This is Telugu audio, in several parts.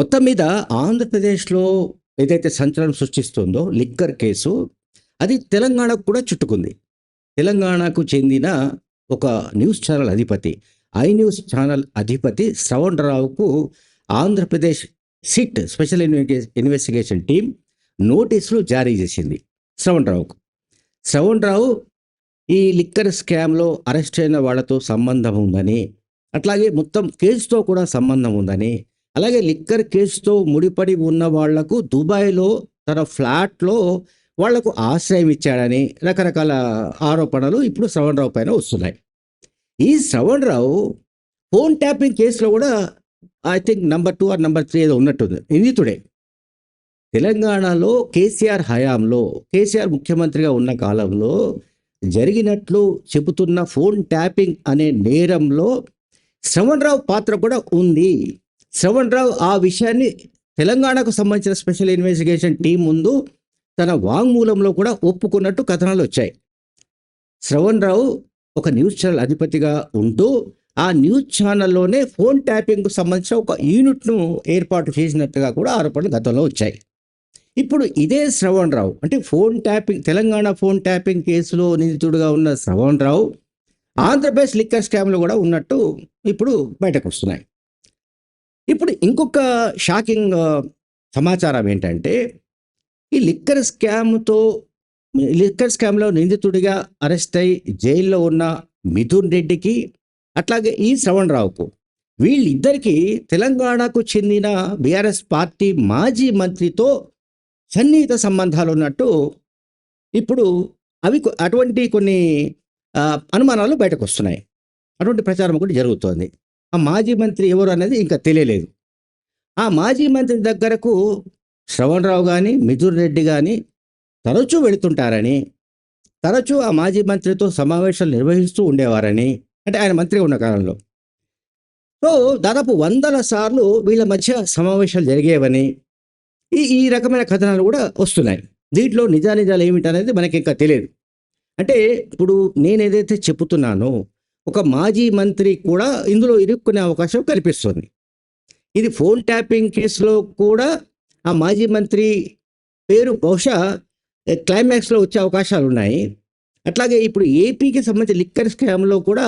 మొత్తం మీద ఆంధ్రప్రదేశ్లో ఏదైతే సంచలనం సృష్టిస్తుందో లిక్కర్ కేసు అది తెలంగాణకు కూడా చుట్టుకుంది. తెలంగాణకు చెందిన ఒక న్యూస్ ఛానల్ అధిపతి ఐ న్యూస్ ఛానల్ అధిపతి శ్రవణ్ రావుకు ఆంధ్రప్రదేశ్ సిట్ స్పెషల్ ఇన్వె- ఇన్వెస్టిగేషన్ టీం నోటీసులు జారీ చేసింది శ్రవణ్ రావుకు శ్రవణ్ రావు ఈ లిక్కర్ స్కామ్లో అరెస్ట్ అయిన వాళ్ళతో సంబంధం ఉందని అట్లాగే మొత్తం కేసుతో కూడా సంబంధం ఉందని అలాగే లిక్కర్ కేసుతో ముడిపడి ఉన్న వాళ్ళకు దుబాయ్లో తన ఫ్లాట్లో వాళ్ళకు ఆశ్రయం ఇచ్చాడని రకరకాల ఆరోపణలు ఇప్పుడు శ్రవణ్ రావు పైన వస్తున్నాయి. ఈ శ్రవణ్ రావు ఫోన్ ట్యాపింగ్ కేసులో కూడా I think number two or number three ఏదో ఉన్నట్టుంది. నిందితుడే తెలంగాణలో కేసీఆర్ హయాంలో కేసీఆర్ ముఖ్యమంత్రిగా ఉన్న కాలంలో జరిగినట్లు చెబుతున్న ఫోన్ ట్యాపింగ్ అనే నేరంలో శ్రవణ్ రావు పాత్ర కూడా ఉంది. శ్రవణ్ రావు ఆ విషయాన్ని తెలంగాణకు సంబంధించిన స్పెషల్ ఇన్వెస్టిగేషన్ టీం ముందు తన వాంగ్మూలంలో కూడా ఒప్పుకున్నట్టు కథనాలు వచ్చాయి. శ్రవణ్ రావు ఒక న్యూస్ ఛానల్ అధిపతిగా ఉంటూ ఆ న్యూస్ ఛానల్లోనే ఫోన్ ట్యాపింగ్కు సంబంధించిన ఒక యూనిట్ను ఏర్పాటు చేసినట్టుగా కూడా ఆరోపణలు గతంలో వచ్చాయి. ఇప్పుడు ఇదే శ్రవణ్ రావు అంటే phone tapping Telangana phone tapping కేసులో నిందితుడుగా ఉన్న శ్రవణ్ రావు ఆంధ్రప్రదేశ్ లిక్కర్ స్కామ్లో కూడా ఉన్నట్టు ఇప్పుడు బయటకు వస్తున్నాయి. ఇప్పుడు ఇంకొక షాకింగ్ సమాచారం ఏంటంటే ఈ లిక్కర్ స్కామ్తో లిక్కర్ స్కామ్లో నిందితుడిగా అరెస్ట్ అయి జైల్లో ఉన్న మిథున్ రెడ్డికి అట్లాగే ఈ శ్రవణ్ రావుకు వీళ్ళిద్దరికీ తెలంగాణకు చెందిన బీఆర్ఎస్ పార్టీ మాజీ మంత్రితో సన్నిహిత సంబంధాలు ఉన్నట్టు ఇప్పుడు అవి అటువంటి కొన్ని అనుమానాలు బయటకు వస్తున్నాయి అటువంటి ప్రచారం కూడా జరుగుతోంది. ఆ మాజీ మంత్రి ఎవరు అనేది ఇంకా తెలియలేదు. ఆ మాజీ మంత్రి దగ్గరకు శ్రవణరావు కానీ మిథున్ రెడ్డి కానీ తరచూ వెళుతుంటారని తరచూ ఆ మాజీ మంత్రితో సమావేశాలు నిర్వహిస్తూ ఉండేవారని అంటే ఆయన మంత్రి ఉన్న కాలంలో. సో దాదాపు వందల సార్లు వీళ్ళ మధ్య సమావేశాలు జరిగేవని ఈ ఈ రకమైన కథనాలు కూడా వస్తున్నాయి. దీంట్లో నిజానిజాలు ఏమిటనేది మనకి ఇంకా తెలియదు. అంటే ఇప్పుడు నేను ఏదైతే చెప్పుతున్నానో ఒక మాజీ మంత్రి కూడా ఇందులో ఇరుక్కునే అవకాశం కనిపిస్తుంది. ఇది ఫోన్ ట్యాపింగ్ కేసులో కూడా ఆ మాజీ మంత్రి పేరు బహుశా క్లైమాక్స్లో వచ్చే అవకాశాలు ఉన్నాయి. అట్లాగే ఇప్పుడు ఏపీకి సంబంధించి లిక్కర్ స్కామ్లో కూడా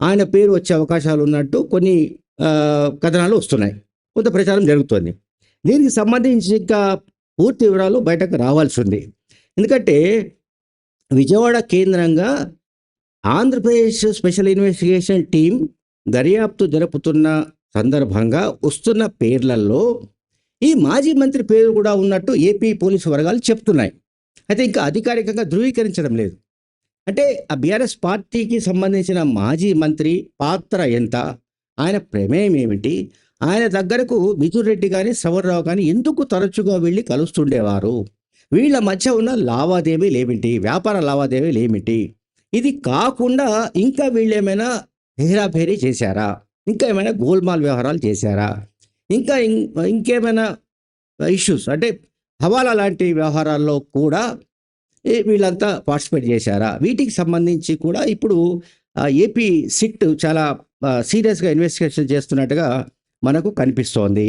ఆయన పేరు వచ్చే అవకాశాలు ఉన్నట్టు కొన్ని కథనాలు వస్తున్నాయి. కొంత ప్రచారం జరుగుతుంది. దీనికి సంబంధించి ఇంకా పూర్తి వివరాలు బయటకు రావాల్సి ఉంది. ఎందుకంటే విజయవాడ కేంద్రంగా ఆంధ్రప్రదేశ్ స్పెషల్ ఇన్వెస్టిగేషన్ టీం దర్యాప్తు జరుపుతున్న సందర్భంగా వస్తున్న పేర్లలో ఈ మాజీ మంత్రి పేరు కూడా ఉన్నట్టు ఏపీ పోలీసు వర్గాలు చెప్తున్నాయి. అయితే ఇంకా అధికారికంగా ధృవీకరించడం లేదు. అంటే ఆ బీఆర్ఎస్ పార్టీకి సంబంధించిన మాజీ మంత్రి పాత్ర ఎంత? ఆయన ప్రమేయం ఏమిటి? ఆయన దగ్గరకు మిథున్ రెడ్డి కానీ శ్రవణరావు కానీ ఎందుకు తరచుగా వెళ్ళి కలుస్తుండేవారు? వీళ్ళ మధ్య ఉన్న లావాదేవీలు ఏమిటి? వ్యాపార లావాదేవీలు ఏమిటి? ఇది కాకుండా ఇంకా వీళ్ళు ఏమైనా హేరాఫేరీ చేశారా? ఇంకా ఏమైనా గోల్మాల్ వ్యవహారాలు చేశారా? ఇంకా ఇంకేమైనా ఇష్యూస్? అంటే హవాలా లాంటి వ్యవహారాల్లో కూడా వీళ్ళంతా పార్టిసిపేట్ చేశారా? వీటికి సంబంధించి కూడా ఇప్పుడు ఏపీ సిట్ చాలా సీరియస్గా ఇన్వెస్టిగేషన్ చేస్తున్నట్టుగా మనకు కనిపిస్తోంది.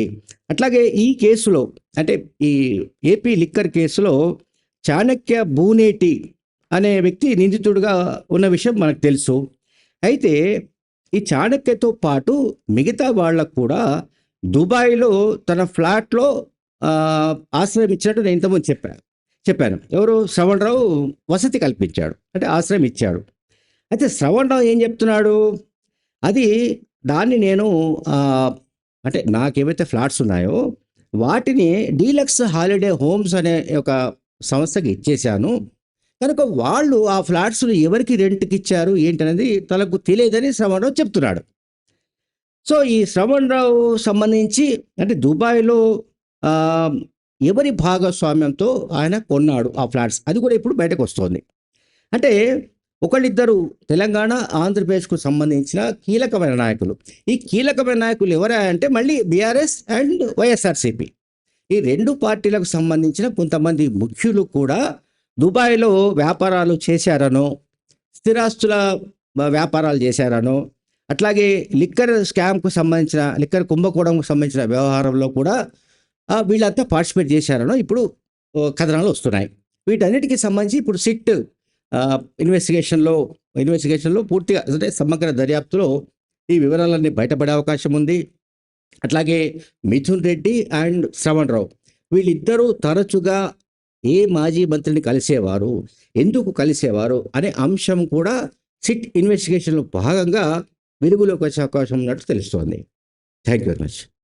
అట్లాగే ఈ కేసులో అంటే ఈ ఏపీ లిక్కర్ కేసులో చాణక్య బూనేటి అనే వ్యక్తి నిందితుడుగా ఉన్న విషయం మనకు తెలుసు. అయితే ఈ చాణక్యతో పాటు మిగతా వాళ్ళకు కూడా దుబాయ్లో తన ఫ్లాట్లో ఆశ్రయం ఇచ్చినట్టు నేను ఇంతకుముందు చెప్పాను చెప్పాను. ఎవరు? శ్రవణరావు వసతి కల్పించాడు. అంటే ఆశ్రయం ఇచ్చాడు. అయితే శ్రవణరావు ఏం చెప్తున్నాడు? అది దాన్ని నేను అంటే నాకేవైతే ఫ్లాట్స్ ఉన్నాయో వాటిని డీలక్స్ హాలిడే హోమ్స్ అనే ఒక సంస్థకి ఇచ్చేశాను. కనుక వాళ్ళు ఆ ఫ్లాట్స్ను ఎవరికి రెంట్కి ఇచ్చారు ఏంటనేది తనకు తెలియదని శ్రవణ్ రావు చెప్తున్నాడు. సో ఈ శ్రవణ్ రావు సంబంధించి అంటే దుబాయ్లో ఎవరి భాగస్వామ్యంతో ఆయన కొన్నాడు ఆ ఫ్లాట్స్. అది కూడా ఇప్పుడు బయటకు వస్తుంది అంటే ఒకళ్ళిద్దరు తెలంగాణ ఆంధ్రప్రదేశ్కు సంబంధించిన కీలకమైన నాయకులు. ఈ కీలకమైన నాయకులు ఎవరా అంటే మళ్ళీ బీఆర్ఎస్ అండ్ వైఎస్ఆర్సీపీ. ఈ రెండు పార్టీలకు సంబంధించిన కొంతమంది ముఖ్యులు కూడా దుబాయ్లో వ్యాపారాలు చేశారనో స్థిరాస్తుల వ్యాపారాలు చేశారనో అట్లాగే లిక్కర్ స్కామ్కు సంబంధించిన లిక్కర్ కుంభకోణంకు సంబంధించిన వ్యవహారంలో కూడా వీళ్ళంతా పార్టిసిపేట్ చేశారనో ఇప్పుడు కథనాలు వస్తున్నాయి. వీటన్నిటికీ సంబంధించి ఇప్పుడు సిట్ ఇన్వెస్టిగేషన్లో ఇన్వెస్టిగేషన్లో పూర్తిగా అంటే సమగ్ర దర్యాప్తులో ఈ వివరాలన్నీ బయటపడే అవకాశం ఉంది. అట్లాగే మిథున్ రెడ్డి అండ్ శ్రవణ్ రావు వీళ్ళిద్దరూ తరచుగా ఏ మాజీ మంత్రిని కలిసేవారు? ఎందుకు కలిసేవారు? అనే అంశం కూడా సిట్ ఇన్వెస్టిగేషన్లో భాగంగా వెలుగులోకి వచ్చే అవకాశం ఉన్నట్టు తెలుస్తోంది. Thank you very much.